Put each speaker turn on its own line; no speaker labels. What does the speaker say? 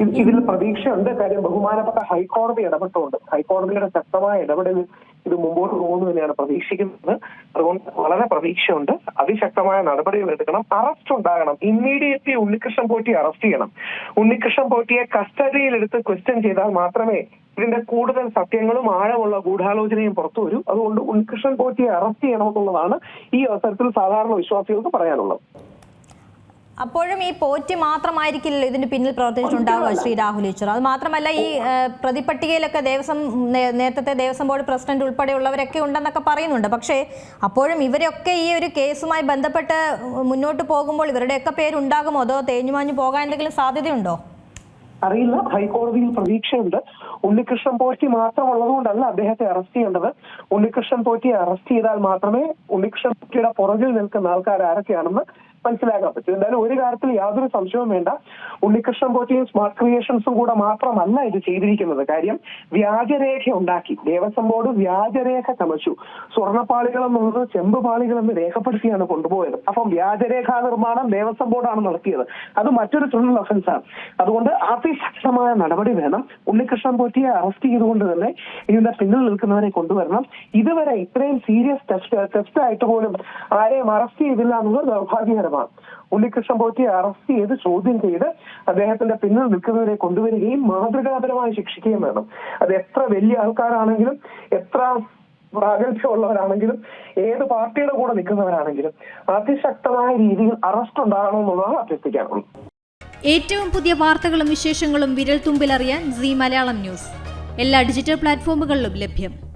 ഇത് ഇതിൽ പ്രതീക്ഷയുണ്ട്. കാര്യം ബഹുമാനപ്പെട്ട ഹൈക്കോടതി ഇടപെട്ടുകൊണ്ട് ഹൈക്കോടതിയുടെ ശക്തമായ ഇടപെടൽ ഇത് മുമ്പോട്ട് പോകുന്നു തന്നെയാണ് പ്രതീക്ഷിക്കുന്നത്. അതുകൊണ്ട് വളരെ പ്രതീക്ഷയുണ്ട്. അതിശക്തമായ നടപടികൾ എടുക്കണം. അറസ്റ്റ് ഉണ്ടാകണം. ഇമ്മീഡിയറ്റ്ലി ഉണ്ണികൃഷ്ണൻ പോറ്റിയെ അറസ്റ്റ് ചെയ്യണം. ഉണ്ണികൃഷ്ണൻ പോറ്റിയെ കസ്റ്റഡിയിലെടുത്ത് ക്വസ്റ്റ്യൻ ചെയ്താൽ മാത്രമേ ഇതിന്റെ കൂടുതൽ സത്യങ്ങളും ആഴമുള്ള ഗൂഢാലോചനയും പുറത്തു വരൂ. അതുകൊണ്ട് ഉണ്ണികൃഷ്ണൻ പോറ്റിയെ അറസ്റ്റ് ചെയ്യണമെന്നുള്ളതാണ് ഈ അവസരത്തിൽ സാധാരണ വിശ്വാസികൾക്ക് പറയാനുള്ളത്.
അപ്പോഴും ഈ പോറ്റി മാത്രമായിരിക്കില്ലല്ലോ ഇതിന് പിന്നിൽ പ്രവർത്തിച്ചിട്ടുണ്ടാവുക ശ്രീ രാഹുൽ ഈശ്വർ. അത് മാത്രമല്ല ഈ പ്രതിപട്ടികയിലൊക്കെ ദേവസ്വം നേരത്തെ ദേവസ്വം ബോർഡ് പ്രസിഡന്റ് ഉൾപ്പെടെയുള്ളവരൊക്കെ ഉണ്ടെന്നൊക്കെ പറയുന്നുണ്ട്. പക്ഷേ അപ്പോഴും ഇവരൊക്കെ ഈ ഒരു കേസുമായി ബന്ധപ്പെട്ട് മുന്നോട്ട് പോകുമ്പോൾ ഇവരുടെയൊക്കെ പേരുണ്ടാകുമോ? അതോ തേഞ്ഞുമാഞ്ഞു പോകാൻ എന്തെങ്കിലും സാധ്യതയുണ്ടോ?
അറിയില്ല. ഹൈക്കോടതിയിൽ പ്രതീക്ഷയുണ്ട്. ഉണ്ണികൃഷ്ണൻ പോറ്റി മാത്രമുള്ളതുകൊണ്ടല്ല അദ്ദേഹത്തെ അറസ്റ്റ് ചെയ്യേണ്ടത്. ഉണ്ണികൃഷ്ണൻ പോറ്റിയെ അറസ്റ്റ് ചെയ്താൽ മാത്രമേ ഉണ്ണികൃഷ്ണൻ പോറ്റിയുടെ പുറകിൽ നിൽക്കുന്ന ആൾക്കാർ ആരൊക്കെയാണെന്ന് മനസ്സിലാക്കാൻ പറ്റും എന്തായാലും ഒരു കാര്യത്തിൽ യാതൊരു സംശയവും വേണ്ട. ഉണ്ണികൃഷ്ണൻ പോറ്റിയും സ്മാർട്ട് ക്രിയേഷൻസും കൂടെ മാത്രമല്ല ഇത് ചെയ്തിരിക്കുന്നത്. കാര്യം വ്യാജരേഖ ഉണ്ടാക്കി. ദേവസ്വം ബോർഡ് വ്യാജരേഖ ചമച്ചു. സ്വർണപ്പാളികൾ എന്നുള്ളത് ചെമ്പ് പാളികൾ എന്ന് രേഖപ്പെടുത്തിയാണ് കൊണ്ടുപോയത്. അപ്പം വ്യാജരേഖാ നിർമ്മാണം ദേവസ്വം ബോർഡാണ് നടത്തിയത്. അത് മറ്റൊരു ക്രിമിനൽ ഒഫൻസ് ആണ്. അതുകൊണ്ട് അതിശക്തമായ നടപടി വേണം. ഉണ്ണികൃഷ്ണൻ പോറ്റിയെ അറസ്റ്റ് ചെയ്തുകൊണ്ട് തന്നെ ഇതിന്റെ പിന്നിൽ നിൽക്കുന്നവരെ കൊണ്ടുവരണം. ഇതുവരെ ഇത്രയും സീരിയസ് ടെസ്റ്റ് ടെസ്റ്റ് ആയിട്ട് പോലും ആരെയും അറസ്റ്റ് ചെയ്തില്ല എന്നത് ദൗർഭാഗ്യകരമാണ്. ഉണ്ണികൃഷ്ണൻ പോറ്റിയെ അറസ്റ്റ് ചെയ്ത് ചോദ്യം ചെയ്ത് അദ്ദേഹത്തിന്റെ പിന്നിൽ നിൽക്കുന്നവരെ കൊണ്ടുവരികയും മാതൃകാപരമായി ശിക്ഷിക്കുകയും വേണം. അത് എത്ര വലിയ ആൾക്കാരാണെങ്കിലും എത്ര പ്രാഗൽഭ്യമുള്ളവരാണെങ്കിലും ഏത് പാർട്ടിയുടെ കൂടെ നിൽക്കുന്നവരാണെങ്കിലും അതിശക്തമായ രീതിയിൽ അറസ്റ്റ് ഉണ്ടാകണമെന്നുള്ളതാണ് അഭ്യർത്ഥിക്കാനുള്ളത്.
ഏറ്റവും പുതിയ വാർത്തകളും വിശേഷങ്ങളും വിരൽ തുമ്പിലറിയാൻ സി മലയാളം ന്യൂസ്. എല്ലാ ഡിജിറ്റൽ പ്ലാറ്റ്ഫോമുകളിലും ലഭ്യം.